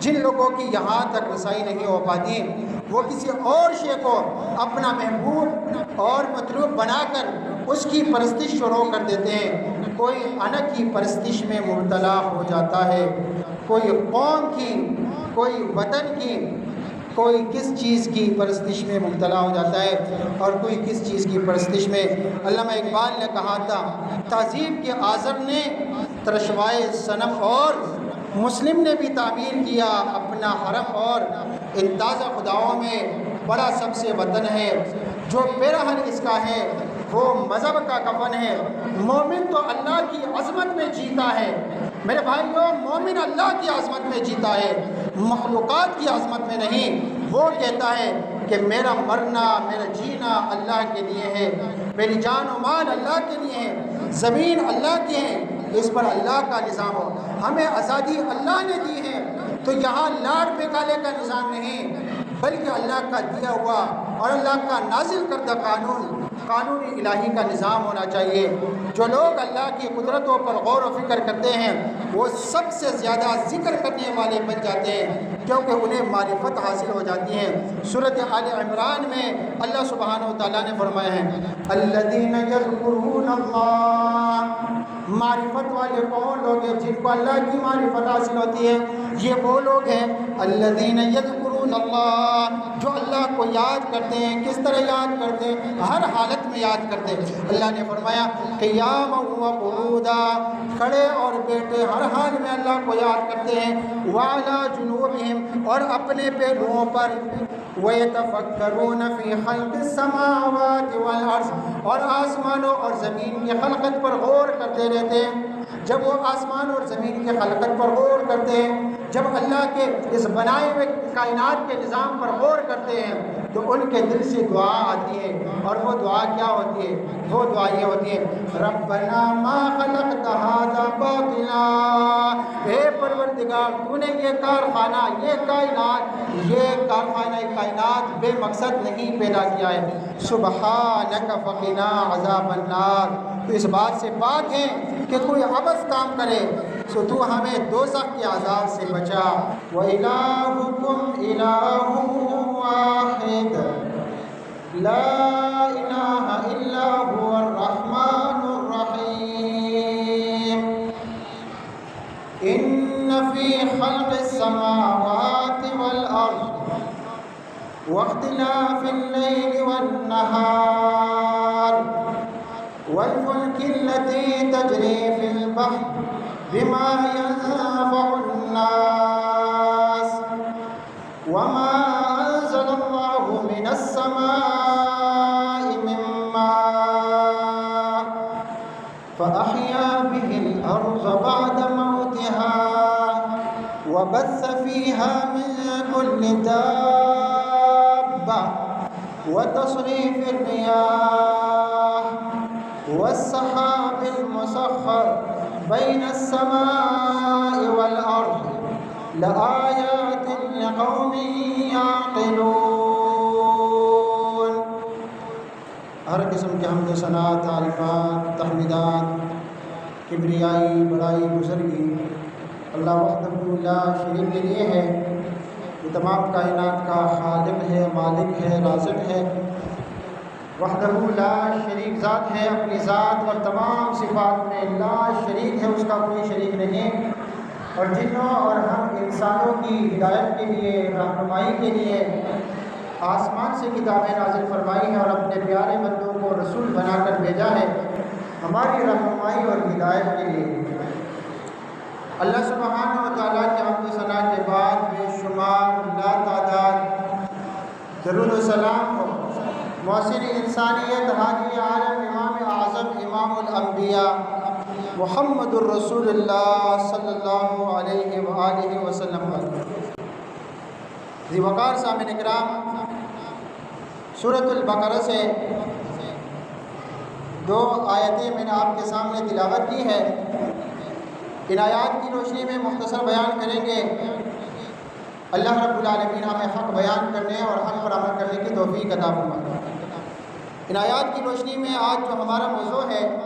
جن لوگوں کی یہاں تک رسائی نہیں ہو پاتی، وہ کسی اور شے کو اپنا محبوب اور مطلوب بنا کر اس کی پرستش شروع کر دیتے ہیں۔ کوئی انک کی پرستش میں مبتلا ہو جاتا ہے، کوئی قوم کی، کوئی وطن کی، کوئی کس چیز کی پرستش میں مبتلا ہو جاتا ہے۔ اور کوئی کس چیز کی پرستش میں، علامہ اقبال نے کہا تھا، تہذیب کے اعظم نے ترشوائے صنم اور مسلم نے بھی تعمیر کیا اپنا حرم اور ان تازہ خداؤں میں بڑا سب سے وطن ہے۔ جو پیراہن اس کا ہے، وہ مذہب کا کفن ہے۔ مومن تو اللہ کی عظمت میں جیتا ہے۔ میرے بھائیوں، مومن اللہ کی عظمت میں جیتا ہے۔ مخلوقات کی عظمت میں نہیں۔ وہ کہتا ہے کہ میرا مرنا، میرا جینا اللہ کے لیے ہے۔ میری جان و مال اللہ کے لیے ہے۔ زمین اللہ کی ہے۔ اس پر اللہ کا نظام ہو۔ ہمیں آزادی اللہ نے دی ہے، تو یہاں لاڈ پکالے کا نظام نہیں۔ بلکہ اللہ کا دیا ہوا اور اللہ کا نازل کردہ قانون، قانونی الہی کا نظام ہونا چاہیے۔ جو لوگ اللہ کی قدرتوں پر غور و فکر کرتے ہیں، وہ سب سے زیادہ ذکر کرنے والے بن جاتے ہیں، کیونکہ انہیں معرفت حاصل ہو جاتی ہے۔ صورت عال عمران میں اللہ سبحانہ و تعالیٰ نے فرمایا ہے اللہ۔ معرفت والے کون لوگ ہیں جن کو اللہ کی معرفت حاصل ہوتی ہے؟ یہ وہ لوگ ہیں اللہ دین اللہ جو اللہ کو یاد کرتے ہیں، کس طرح یاد کرتے ہیں؟ ہر حالت میں یاد کرتے ہیں۔ اللہ نے فرمایا کہ یا قعودا، کھڑے اور بیٹے ہر حال میں اللہ کو یاد کرتے ہیں۔ والا جنوبہم، اور اپنے پہلوؤں پر۔ وَيَتَفَكَّرُونَ فِي خَلْقِ السَّمَاوَاتِ وَالْأَرْضِ۔ اور آسمانوں اور زمین کی خلقت پر غور کرتے رہتے ہیں۔ جب وہ آسمان اور زمین کی خلقت پر غور کرتے ہیں جب اللہ کے اس بنائے ہوئے کائنات کے نظام پر غور کرتے ہیں، تو ان کے دل سے دعا آتی ہے۔ اور وہ دعا کیا ہوتی ہے؟ وہ دعا یہ ہوتی ہے، ربنا ما خلقت هذا باطلا۔ اے پروردگار، تو نے یہ کارخانہ، یہ کائنات، یہ کارخانہ کائنات بے مقصد نہیں پیدا کیا ہے۔ سبحانک فقنا عذاب النار۔ تو اس بات سے پاک ہے کہ کوئی عبث کام کرے سو تو ہمیں دوزخ کے عذاب سے بچا وَإِلَاهُكُمْ إِلَاهُ وَاحِدَ. لَا إِلَاهَ إِلَّا هُوَ الرَّحْمَنُ الرَّحِيمِ. إِنَّ فِي خَلْقِ السَّمَاوَاتِ وَالْأَرْضِ وَاخْتِلَافِ اللَّيْلِ وَالنَّهَارِ وَالْفُلْكِ الَّتِي تَجْرِي فِي الْبَحْرِ بما ينفع الناس وما أنزل الله من السماء من ماء فأحيا به الأرض بعد موتها وبث فيها من كل دابة وتصريف الرياح والسحاب المسخر بين السماء والأرض لآيات لقوم يعقلون. ہر قسم کے حمد و ثناء تعریفات تحمیدات، کبریائی، بڑائی، بزرگی، اللہ وحدہ اللہ شریف کے لیے ہے۔ یہ تمام کائنات کا خالق ہے، مالک ہے، رازق ہے۔ وحدہ لا شریک ذات ہے، اپنی ذات اور تمام صفات میں لا شریک ہے، اس کا کوئی شریک نہیں۔ اور جنوں اور ہم انسانوں کی ہدایت کے لیے، رہنمائی کے لیے آسمان سے کتابیں نازل فرمائی ہیں اور اپنے پیارے بندوں کو رسول بنا کر بھیجا ہے ہماری رہنمائی اور ہدایت کے لیے۔ اللہ سبحانہ و تعالیٰ کے حمد و ثناء کے بعد بے شمار، لا تعداد، درود و سلام ہو محسن انسانیت حاجی عالم امام اعظم امام الانبیاء محمد الرسول اللہ صلی اللہ علیہ وآلہ وسلم ذی وقار سامن اکرام صورت البقرہ سے دو آیتیں میں نے آپ کے سامنے تلاوت کی ہے ان آیات کی روشنی میں مختصر بیان کریں گے۔ اللہ رب العالمین ہمیں حق بیان کرنے اور حق پر عمل کرنے کی توفیق عطا فرمائے۔ ان آیات کی روشنی میں آج جو ہمارا موضوع ہے،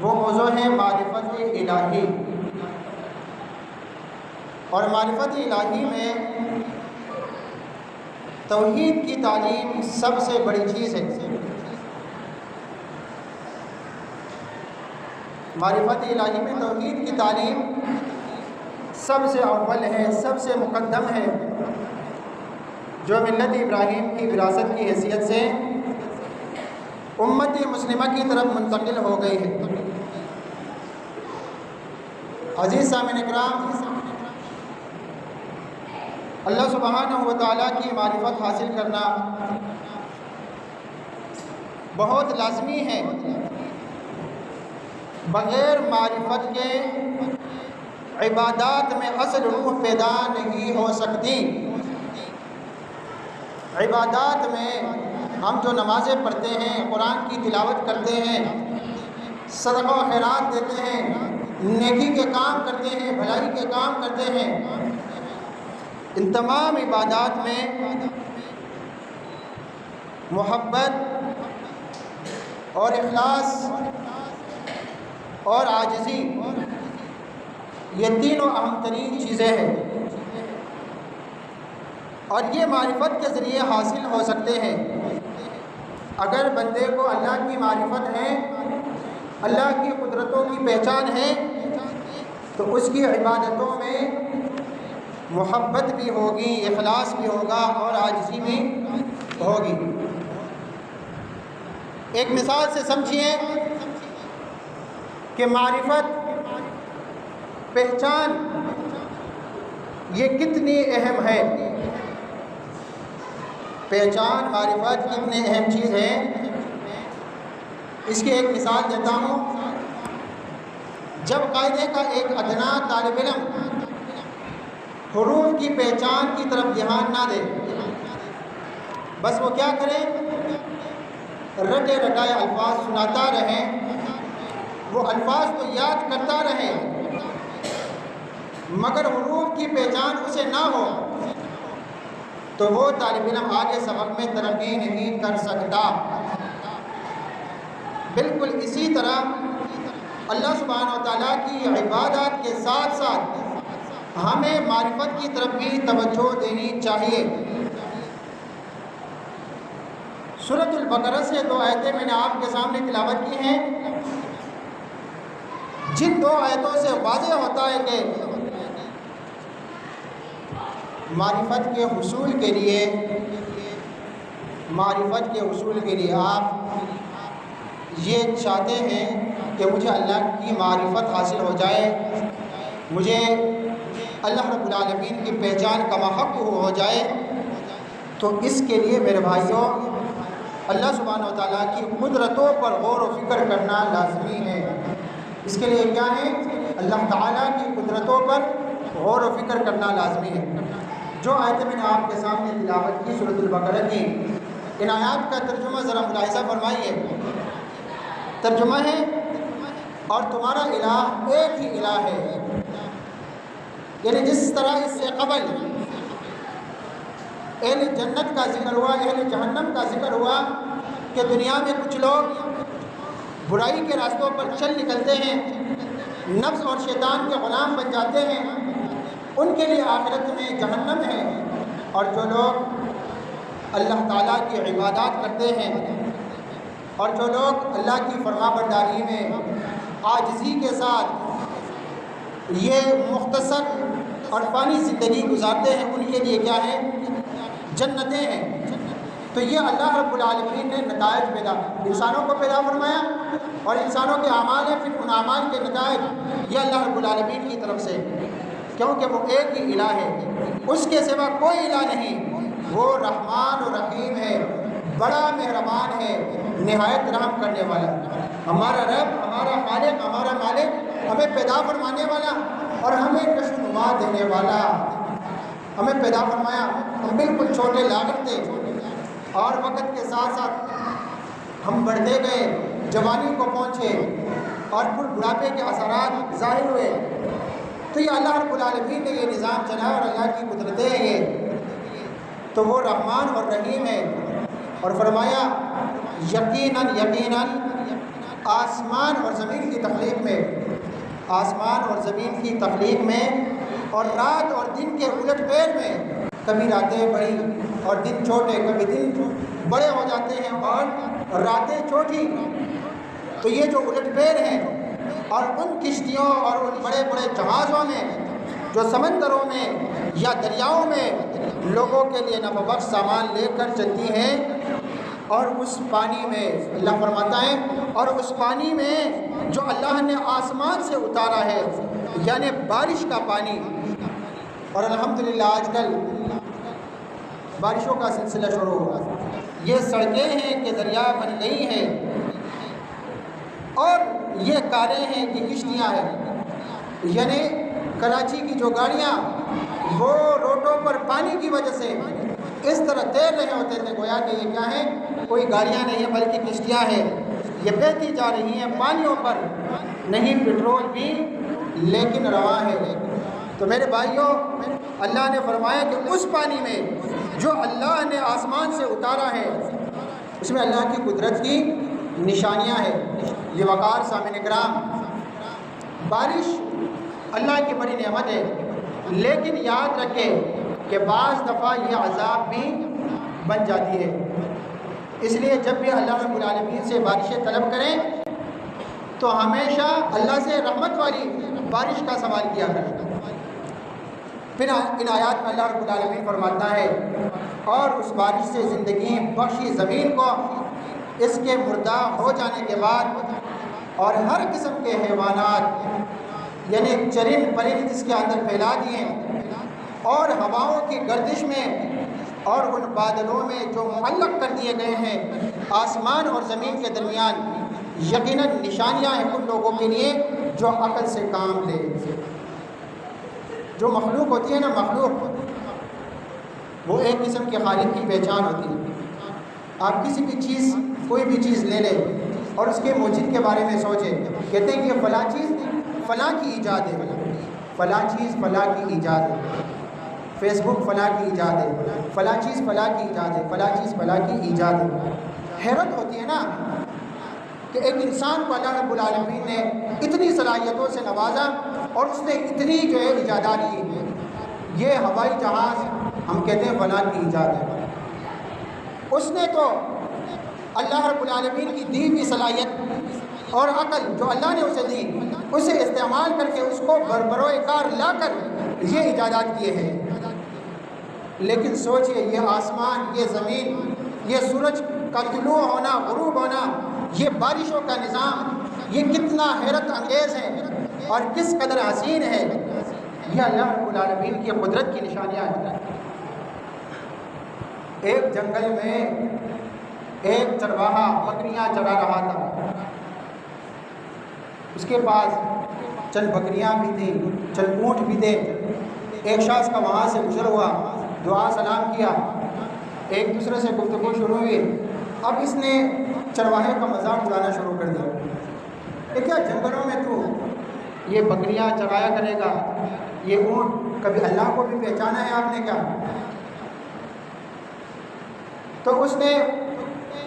وہ موضوع ہے معرفت الہی۔ اور معرفت الہی میں توحید کی تعلیم سب سے بڑی چیز ہے۔ معرفت الہی میں توحید کی تعلیم سب سے اول ہے، سب سے مقدم ہے۔ جو ملت ابراہیم کی وراثت کی حیثیت سے امت مسلمہ کی طرف منتقل ہو گئی ہے۔ عزیز سامن اکرام، اللہ سبحانہ و تعالیٰ کی معرفت حاصل کرنا بہت لازمی ہے۔ بغیر معرفت کے عبادات میں اصل روح پیدا نہیں ہو سکتی۔ عبادات میں ہم جو نمازیں پڑھتے ہیں، قرآن کی تلاوت کرتے ہیں، صدقہ و خیرات دیتے ہیں، نیکی کے کام کرتے ہیں، بھلائی کے کام کرتے ہیں، ان تمام عبادات میں محبت اور اخلاص اور عاجزی، یہ تینوں اہم ترین چیزیں ہیں۔ اور یہ معرفت کے ذریعے حاصل ہو سکتے ہیں۔ اگر بندے کو اللہ کی معرفت ہے، اللہ کی قدرتوں کی پہچان ہے، تو اس کی عبادتوں میں محبت بھی ہوگی، اخلاص بھی ہوگا اور عاجزی بھی ہوگی۔ ایک مثال سے سمجھیے کہ معرفت، پہچان، یہ کتنی اہم ہے۔ پہچان، معرفت کتنی اہم چیز ہے اس کی ایک مثال دیتا ہوں۔ جب قاعدے کا ایک ادنا طالب علم حروف کی پہچان کی طرف دھیان نہ دے، بس وہ کیا کرے؟ رٹے رٹائے الفاظ سناتا رہیں وہ الفاظ تو یاد کرتا رہے، مگر حروف کی پہچان اسے نہ ہو۔ تو وہ طالب علم آگے سبق میں ترقی نہیں کر سکتا۔ بالکل اسی طرح اللہ سبحانہ و تعالیٰ کی عبادات کے ساتھ ساتھ ہمیں معرفت کی طرف بھی توجہ دینی چاہیے۔ صورت البقرہ سے دو آیتیں میں نے آپ کے سامنے تلاوت کی ہیں۔ جن دو آیتوں سے واضح ہوتا ہے کہ معرفت کے حصول کے لیے، معرفت کے حصول کے لیے آپ یہ چاہتے ہیں کہ مجھے اللہ کی معرفت حاصل ہو جائے۔ مجھے اللہ رب العالمین کی پہچان کا محق ہو جائے۔ تو اس کے لیے میرے بھائیوں، اللہ سبحانہ و تعالیٰ کی قدرتوں پر غور و فکر کرنا لازمی ہے۔ اس کے لیے کیا ہے؟ اللہ تعالیٰ کی قدرتوں پر غور و فکر کرنا لازمی ہے۔ جو آیت میں نے آپ کے سامنے تلاوت کی صورت البقرہ کی، ان آیات کا ترجمہ ذرا ملاحظہ فرمائیے۔ ترجمہ ہے، اور تمہارا الہ ایک ہی الہ ہے۔ یعنی جس طرح اس سے قبل اہل جنت کا ذکر ہوا، اہل جہنم کا ذکر ہوا کہ دنیا میں کچھ لوگ برائی کے راستوں پر چل نکلتے ہیں، نفس اور شیطان کے غلام بن جاتے ہیں۔ ان کے لیے آخرت میں جہنم ہے۔ اور جو لوگ اللہ تعالیٰ کی عبادات کرتے ہیں، اور جو لوگ اللہ کی فرما برداری میں آجزی کے ساتھ یہ مختصر اور پانی زندگی گزارتے ہیں، ان کے لیے کیا ہے؟ جنتیں ہیں۔ تو یہ اللہ رب العالمین نے نتائج پیدا، انسانوں کو پیدا فرمایا اور انسانوں کے اعمال ہیں، پھر ان اعمال کے نتائج یہ اللہ رب العالمین کی طرف سے۔ کیونکہ وہ ایک ہی الہ ہے۔ اس کے سوا کوئی الہ نہیں۔ وہ رحمان و رحیم ہے۔ بڑا مہربان ہے۔ نہایت رحم کرنے والا۔ ہمارا رب، ہمارا خالق، ہمارا مالک ہمیں پیدا فرمانے والا اور ہمیں نما دینے والا۔ ہمیں پیدا فرمایا۔ ہم بالکل چھوٹے لاگت تھے۔ اور وقت کے ساتھ ساتھ ہم بڑھتے گئے۔ جوانی کو پہنچے اور پھر بڑھاپے کے اثرات ظاہر ہوئے۔ تو یہ اللہ رب العالمین نے یہ نظام چلایا اور اللہ کی قدرتیں ہیں یہ۔ تو وہ رحمان اور رحیم ہے اور فرمایا، یقیناً یقیناً آسمان اور زمین کی تخلیق میں۔ آسمان اور زمین کی تخلیق میں اور رات اور دن کے الٹ پیر میں۔ کبھی راتیں بڑی اور دن چھوٹے، کبھی دن بڑے ہو جاتے ہیں اور راتیں چھوٹی۔ تو یہ جو الٹ پیر ہیں اور ان کشتیوں اور ان بڑے بڑے جہازوں میں، جو سمندروں میں یا دریاؤں میں لوگوں کے لیے نفع بخش سامان لے کر چلتی ہیں اور اس پانی میں اللہ فرماتا ہے، اور اس پانی میں جو اللہ نے آسمان سے اتارا ہے یعنی بارش کا پانی۔ اور الحمدللہ آج کل بارشوں کا سلسلہ شروع ہوا یہ سڑکیں ہیں کہ دریا بن گئی ہیں۔ اور یہ کاریں ہیں کہ کشتیاں ہیں۔ یعنی کراچی کی جو گاڑیاں، وہ روڈوں پر پانی کی وجہ سے اس طرح تیر رہے ہوتے تھے۔ گویا کہ یہ کیا ہے کوئی گاڑیاں نہیں ہیں، بلکہ کشتیاں ہیں۔ یہ بہتی جا رہی ہیں، پانیوں پر۔ نہیں، پٹرول بھی، لیکن رواں ہے۔ تو میرے بھائیوں، اللہ نے فرمایا کہ اس پانی میں جو اللہ نے آسمان سے اتارا ہے، اس میں اللہ کی قدرت کی نشانیاں ہیں۔ یہ وقار سامع اکرام، بارش اللہ کی بڑی نعمت ہے، لیکن یاد رکھیں کہ بعض دفعہ یہ عذاب بھی بن جاتی ہے۔ اس لیے جب بھی اللہ رب العالمین سے بارشیں طلب کریں، تو ہمیشہ اللہ سے رحمت والی بارش کا سوال کیا کریں۔ پھر ان آیات میں اللہ رب العالمین فرماتا ہے، اور اس بارش سے زندگی بخشی زمین کو اس کے مردہ ہو جانے کے بعد اور ہر قسم کے حیوانات یعنی چرند پرند اس کے اندر پھیلا دیے اور ہواؤں کی گردش میں اور ان بادلوں میں جو معلق کر دیے گئے ہیں آسمان اور زمین کے درمیان یقیناً نشانیاں ہیں ان لوگوں کے لیے جو عقل سے کام لے۔ جو مخلوق ہوتی ہے نا مخلوق، وہ ایک قسم کے خالق کی پہچان ہوتی ہے۔ آپ کسی بھی چیز کوئی بھی چیز لے لیں اور اس کے موجود کے بارے میں سوچیں کہتے ہیں کہ فلاں چیز فلاں کی ایجاد ہے۔ فلاں چیز فلاں کی ایجاد ہے۔ فیس بک فلاں کی ایجاد ہے۔ فلاں چیز فلاں کی ایجاد ہے۔ فلاں چیز فلاں کی ایجاد ہے۔ حیرت ہوتی ہے نا کہ ایک انسان کو اللہ رب العالمین نے اتنی صلاحیتوں سے نوازا اور اس نے اتنی جو ہے ایجادات کی۔ ہیں یہ ہوائی جہاز ہم کہتے ہیں فلاں کی ایجاد ہے۔ اس نے تو اللہ رب العالمین کی دی ہوئی صلاحیت اور عقل جو اللہ نے اسے دی، اسے استعمال کر کے اس کو بربرو کار لا کر یہ ایجادات کیے ہیں۔ لیکن سوچئے، یہ آسمان، یہ زمین، یہ سورج کا طلوع ہونا، غروب ہونا، یہ بارشوں کا نظام، یہ کتنا حیرت انگیز ہے اور کس قدر حسین ہے، یہ اللہ رب العالمین کی قدرت کی نشانیاں ہیں۔ ایک جنگل میں ایک چرواہا بکریاں چرا رہا تھا۔ اس کے پاس چند بکریاں بھی تھیں، چند اونٹ بھی تھے۔ ایک شخص کا وہاں سے گزر ہوا، دعا سلام کیا۔ ایک دوسرے سے گفتگو شروع ہوئی۔ اب اس نے چرواہے کا مذاق اڑانا شروع کر دیا۔ کہ کیا جنگلوں میں تو یہ بکریاں چرایا کرے گا؟ یہ اونٹ کبھی اللہ کو بھی پہچانا ہے آپ نے کیا؟ تو اس نے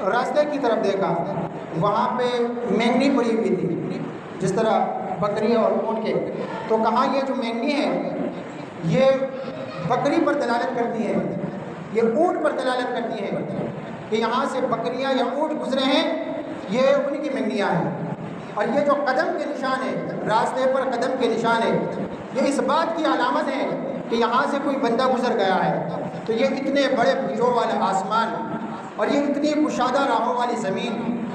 راستے کی طرف دیکھا، وہاں پہ مینگنی پڑی ہوئی تھی، جس طرح بکری اور اونٹ کے۔ تو کہاں یہ جو مینگنی ہے، یہ بکری پر دلالت کرتی ہے، یہ اونٹ پر دلالت کرتی ہے کہ یہاں سے بکریاں یا اونٹ گزرے ہیں، یہ ان کی منگنیاں ہیں۔ اور یہ جو قدم کے نشان ہے، راستے پر قدم کے نشان ہے، یہ اس بات کی علامت ہے کہ یہاں سے کوئی بندہ گزر گیا ہے۔ تو یہ اتنے بڑے بجو والے آسمان اور یہ اتنی کشادہ راہوں والی زمین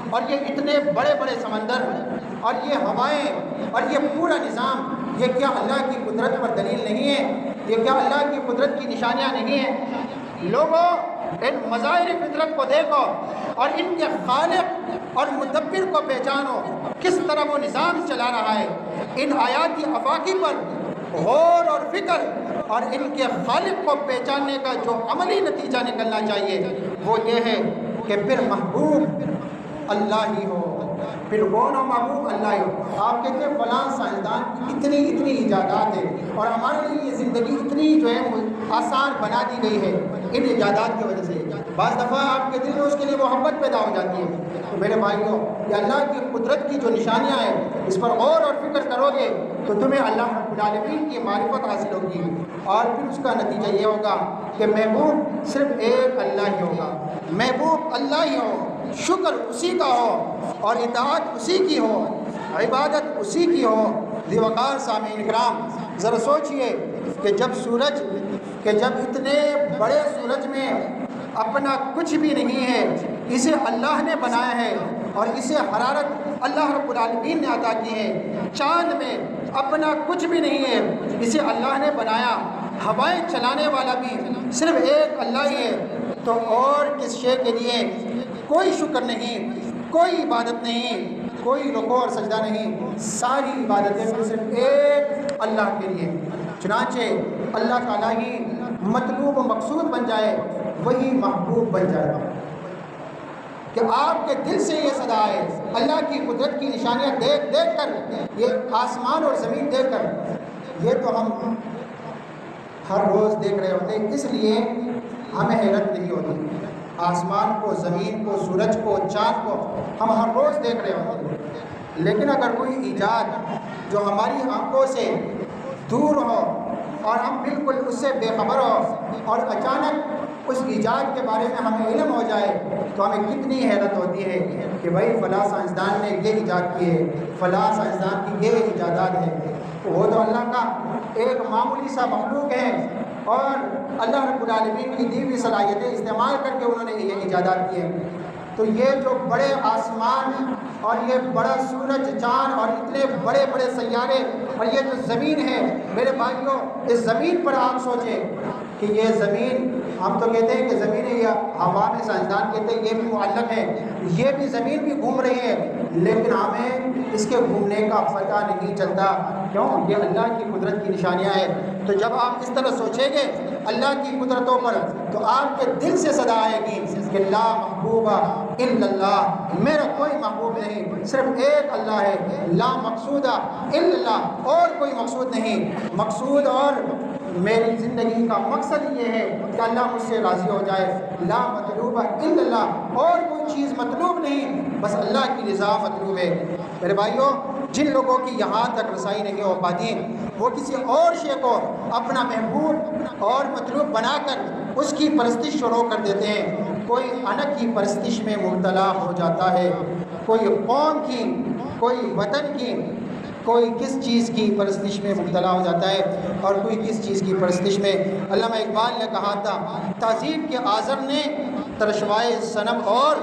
اور یہ اتنے بڑے بڑے سمندر اور یہ ہوائیں اور یہ پورا نظام، یہ کیا اللہ کی قدرت پر دلیل نہیں ہے؟ یہ کیا اللہ کی قدرت کی نشانیاں نہیں ہیں؟ لوگوں، ان مظاہر فطرت کو دیکھو اور ان کے خالق اور مدبر کو پہچانو، کس طرح وہ نظام چلا رہا ہے؟ ان آیاتی افاقی پر غور اور فکر اور ان کے خالق کو پہچاننے کا جو عملی نتیجہ نکلنا چاہیے، وہ یہ ہے کہ پھر محبوب اللہ ہی ہو۔ پھر کون ہو محبوب اللہ ہی ہو۔ آپ کہتے ہیں فلاں سائنسدان اتنی اتنی ایجادات ہیں اور ہمارے لیے یہ زندگی اتنی جو ہے آسان بنا دی گئی ہے ان ایجادات کی وجہ سے۔ بعض دفعہ آپ کے دل میں اس کے لیے محبت پیدا ہو جاتی ہے۔ تو میرے بھائیوں، یہ اللہ کی قدرت کی جو نشانیاں ہیں، اس پر غور اور فکر کرو گے تو تمہیں اللہ رب العالمین کی معرفت حاصل ہوگی۔ اور پھر اس کا نتیجہ یہ ہوگا کہ محبوب صرف ایک اللہ ہی ہوگا۔ محبوب اللہ ہی ہو، شکر اسی کا ہو، اور اطاعت اسی کی ہو، عبادت اسی کی ہو۔ دیوکار سامعین اکرام ذرا سوچئے کہ جب سورج کہ جب اتنے بڑے سورج میں اپنا کچھ بھی نہیں ہے، اسے اللہ نے بنایا ہے اور اسے حرارت اللہ رب العالمین نے عطا کی ہے۔ چاند میں اپنا کچھ بھی نہیں ہے، اسے اللہ نے بنایا۔ ہوائیں چلانے والا بھی صرف ایک اللہ ہی ہے۔ تو اور کس شے کے لیے؟ کوئی شکر نہیں، کوئی عبادت نہیں، کوئی رکو اور سجدہ نہیں۔ ساری عبادتیں صرف ایک اللہ کے لیے۔ چنانچہ اللہ تعالیٰ ہی مطلوب و مقصود بن جائے، وہی محبوب بن جائے گا۔ کہ آپ کے دل سے یہ صدا ہے اللہ کی قدرت کی نشانیاں دیکھ دیکھ کر، یہ آسمان اور زمین دیکھ کر، یہ تو ہم ہر روز دیکھ رہے ہوتے ہیں اس لیے ہمیں حیرت نہیں ہوتی۔ آسمان کو، زمین کو، سورج کو، چاند کو ہم ہر روز دیکھ رہے ہوتے ہیں لیکن اگر کوئی ایجاد جو ہماری آنکھوں سے دور ہو اور ہم بالکل اس سے بے خبر ہو۔ اور اچانک اس ایجاد کے بارے میں ہمیں علم ہو جائے تو ہمیں کتنی حیرت ہوتی ہے کہ بھائی فلاں سائنسدان نے یہ ایجاد کی ہے، فلاں سائنسدان کی یہ ایجادات ہے وہ تو اللہ کا ایک معمولی سا مخلوق ہے۔ اور اللہ رب العالمین کی دی ہوئی صلاحیتیں استعمال کر کے انہوں نے یہ ایجادات کیے۔ تو یہ جو بڑے آسمان اور یہ بڑا سورج، چاند اور اتنے بڑے بڑے سیارے اور یہ جو زمین ہے، میرے بھائیوں، اس زمین پر آپ سوچیں۔ کہ یہ زمین، ہم تو کہتے ہیں کہ زمین یا ہوا میں سائنسدان کہتے ہیں، یہ بھی معلق ہے، یہ بھی زمین بھی گھوم رہی ہے، لیکن ہمیں اس کے گھومنے کا پتہ نہیں چلتا۔ کیوں؟ یہ اللہ کی قدرت کی نشانیاں ہیں۔ تو جب آپ اس طرح سوچیں گے اللہ کی قدرتوں پر، تو آپ کے دل سے صدا آئے گی کہ لا محبوبہ الا اللہ۔ میرا کوئی محبوب نہیں، صرف ایک اللہ ہے۔ لا مقصودہ الا اللہ، اور کوئی مقصود نہیں۔ مقصود اور میری زندگی کا مقصد یہ ہے کہ اللہ مجھ سے راضی ہو جائے. لا مطلوب الا اللہ، اور کوئی چیز مطلوب نہیں، بس اللہ کی رضا مطلوب ہے. میرے بھائیوں، جن لوگوں کی یہاں تک رسائی نہیں ہو پاتی، وہ کسی اور شے کو اپنا محبوب اور مطلوب بنا کر اس کی پرستش شروع کر دیتے ہیں. کوئی انک کی پرستش میں مبتلا ہو جاتا ہے، کوئی قوم کی، کوئی وطن کی کوئی کس چیز کی پرستش میں مبتلا ہو جاتا ہے اور کوئی کس چیز کی پرستش میں علامہ اقبال نے کہا تھا، تہذیب کے اعظم نے ترشوائے صنم اور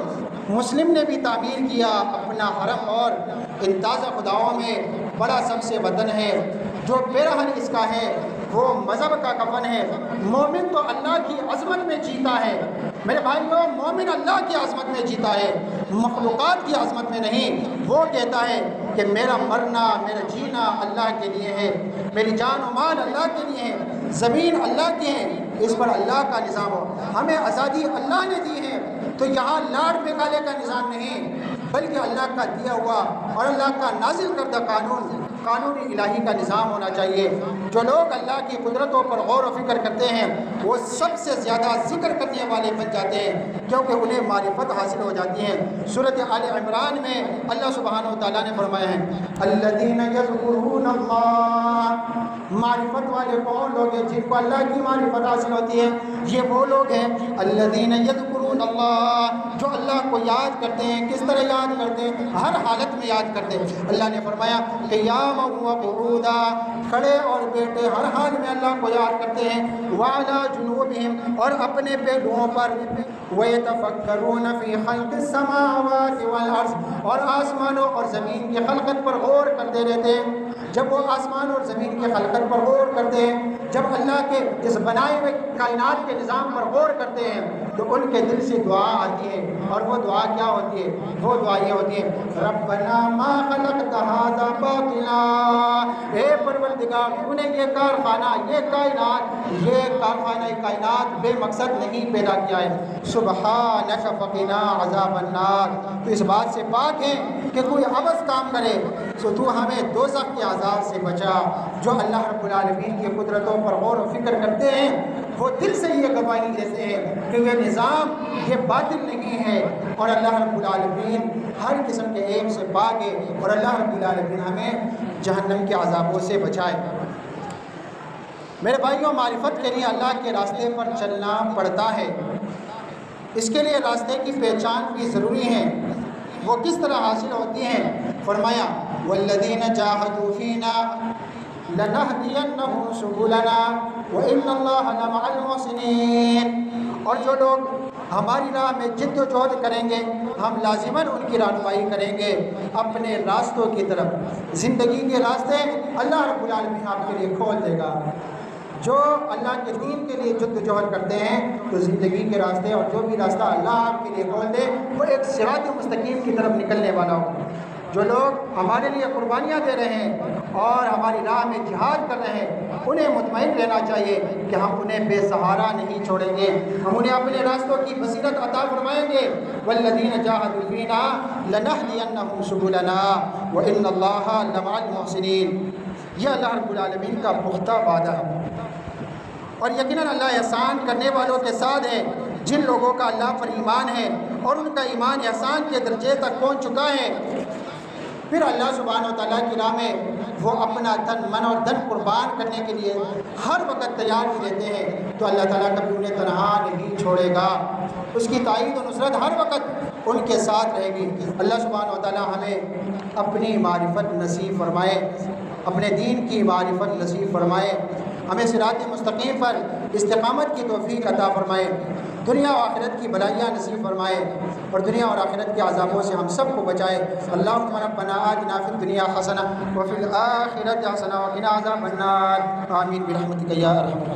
مسلم نے بھی تعبیر کیا اپنا حرم اور ان تازہ خداؤں میں بڑا سب سے وطن ہے۔ جو پیرہن اس کا ہے، وہ مذہب کا کفن ہے۔ مومن تو اللہ کی عظمت میں جیتا ہے۔ میرے بھائیوں، مومن اللہ کی عظمت میں جیتا ہے۔ مخلوقات کی عظمت میں نہیں، وہ کہتا ہے کہ میرا مرنا، میرا جینا اللہ کے لیے ہے، میری جان و مال اللہ کے لیے ہے، زمین اللہ کی ہے، اس پر اللہ کا نظام ہو۔ ہمیں آزادی اللہ نے دی ہے۔ تو یہاں لاڑ پکالے کا نظام نہیں، بلکہ اللہ کا دیا ہوا اور اللہ کا نازل کردہ قانون قانونی الہی کا نظام ہونا چاہیے۔ جو لوگ اللہ کی قدرتوں پر غور و فکر کرتے ہیں، وہ سب سے زیادہ ذکر کرنے والے بن جاتے ہیں، کیونکہ انہیں معرفت حاصل ہو جاتی ہے۔ صورت عال عمران میں اللہ سبحانہ و تعالیٰ نے فرمایا ہے اللہ یذکرون اللہ۔ معرفت والے کون لوگ ہیں جن کو اللہ کی معرفت حاصل ہوتی ہے۔ یہ وہ لوگ ہیں اللہ یذکرون اللہ، جو اللہ کو یاد کرتے ہیں، کس طرح یاد کرتے ہیں؟ ہر حالت میں یاد کرتے ہیں۔ اللہ نے فرمایا کہ یا قعودا کھڑے اور بیٹے ہر حال میں اللہ کو یاد کرتے ہیں۔ وعلا جنوبہم، اور اپنے پیٹوں پر۔ وَيَتَفَكَّرُونَ فِي خَلْقِ السَّمَاوَاتِ وَالْأَرْضِ اور آسمانوں اور زمین کی خلقت پر غور کرتے رہتے ہیں۔ جب وہ آسمان اور زمین کی خلقت پر غور کرتے ہیں، جب اللہ کے اس بنائے ہوئے کائنات کے نظام پر غور کرتے ہیں، تو ان کے دل سے دعا آتی ہے۔ اور اور وہ دعا کیا ہوتی ہے؟ وہ دعا یہ ہوتی ہے ربنا ما خلقت هذا باطلا۔ اے پروردگار تو نے یہ کارخانہ، یہ کائنات، یہ کارخانہ کائنات بے مقصد نہیں پیدا کیا ہے۔ سبحانک فقنا عذاب النار۔ تو اس بات سے پاک ہے کہ کوئی عوض کام کرے سو تو ہمیں دوزخ کے عذاب سے بچا۔ جو اللہ رب العالمین کی قدرتوں پر غور و فکر کرتے ہیں، وہ دل سے یہ گواہی دیتے ہیں کہ یہ نظام، یہ باطل نہیں ہے۔ اور اللہ رب العالمین ہر قسم کے عیب سے پاک ہے اور اللہ رب العالمین ہمیں جہنم کے عذابوں سے بچائے۔ میرے بھائیوں، معرفت کے لیے اللہ کے راستے پر چلنا پڑتا ہے۔ اس کے لیے راستے کی پہچان بھی ضروری ہے۔ وہ کس طرح حاصل ہوتی ہیں؟ فرمایا والذین جاہدوا فینا لنہدینہم سبلنا وان اللہ لمع المحسنین اور جو لوگ ہماری راہ میں جد و جہد کریں گے، ہم لازماً ان کی رہنمائی کریں گے۔ اپنے راستوں کی طرف، زندگی کے راستے اللہ رب العالمین آپ کے لیے کھول دے گا۔ جو اللہ کے دین کے لیے جد و جہد کرتے ہیں تو زندگی کے راستے اور جو بھی راستہ اللہ آپ کے لیے کھول دے، وہ ایک صراط مستقیم کی طرف نکلنے والا ہو۔ جو لوگ ہمارے لیے قربانیاں دے رہے ہیں اور ہماری راہ میں جہاد کر رہے ہیں۔ انہیں مطمئن رہنا چاہیے کہ ہم انہیں بے سہارا نہیں چھوڑیں گے۔ ہم انہیں اپنے راستوں کی بصیرت عطا فرمائیں گے۔ والذین جاہدوا فینا لنہدینہم سبلنا وان اللہ لمع المحسنین یہ اللہ رب العالمین کا پختہ وعدہ ہے۔ اور یقیناً اللہ احسان کرنے والوں کے ساتھ ہے۔ جن لوگوں کا اللہ پر ایمان ہے اور ان کا ایمان احسان کے درجے تک پہنچ چکا ہے۔ پھر اللہ سبحانہ و تعالیٰ کی راہ میں وہ اپنا تن، من اور دن قربان کرنے کے لیے ہر وقت تیار بھی رہتے ہیں، تو اللہ تعالیٰ کبھی انہیں تنہا نہیں چھوڑے گا۔ اس کی تائید و نصرت ہر وقت ان کے ساتھ رہے گی۔ اللہ سبحانہ و تعالیٰ ہمیں اپنی معرفت نصیب فرمائے، اپنے دین کی معرفت نصیب فرمائے۔ ہمیں صراط مستقیم پر استقامت کی توفیق عطا فرمائے۔ دنیا و آخرت کی بلائیاں نصیب فرمائے۔ اور دنیا اور آخرت کے عذابوں سے ہم سب کو بچائے۔ اللہ ربنا آتنا فی الدنیا حسنہ وفی الآخرت حسنہ وقنا عذاب النار۔ آمین برحمتک یا ارحم